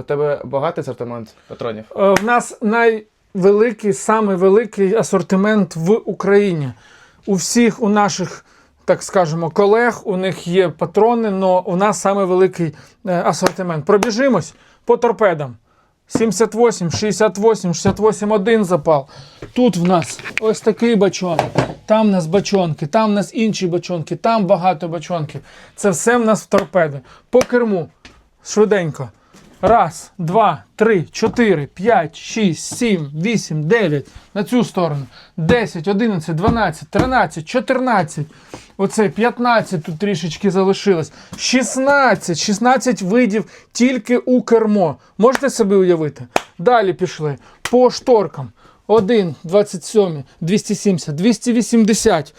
У тебе багатий асортимент патронів? Е, В нас найвеликий, самий великий асортимент в Україні. У всіх у наших, так скажемо, колег у них є патрони, але у нас самий великий е, асортимент. Пробіжимось по торпедам. 78, 68, 68, один запал. Тут в нас ось такий бачонок. Там в нас бачонки, там в нас інші бачонки, там багато бачонків. Це все в нас в торпеди. По керму. Швиденько. Раз, два, три, чотири, п'ять, шість, сім, вісім, дев'ять. На цю сторону. 10, 11, 12, 13, 14. Оце 15 тут трішечки залишилось. 16, 16 видів тільки у кермо. Можете собі уявити? Далі пішли. По шторкам. 1, 27, 270, 280.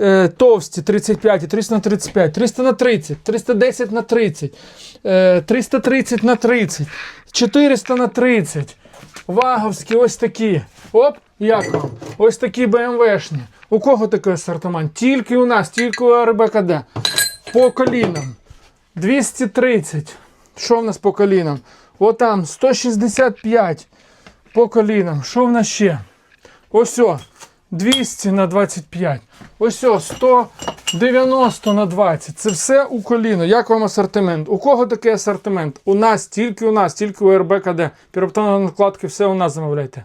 Е, товсті 35, 300 на 35, 300 на 30, 310 на 30, е, 330 на 30, 400 на 30. Ваговські ось такі. Оп, як вам? Ось такі БМВшні. У кого такий асортимент? Тільки у нас, тільки у РБКД. По колінам. 230. Що в нас по колінам? Отам 165 по колінам. Що в нас ще? Ось о, 200 на 25. Ось о, 190 на 20. Це все у коліно. Як вам асортимент? У кого такий асортимент? У нас, тільки у нас, тільки у РБКД. Піроптанові накладки, все у нас замовляйте.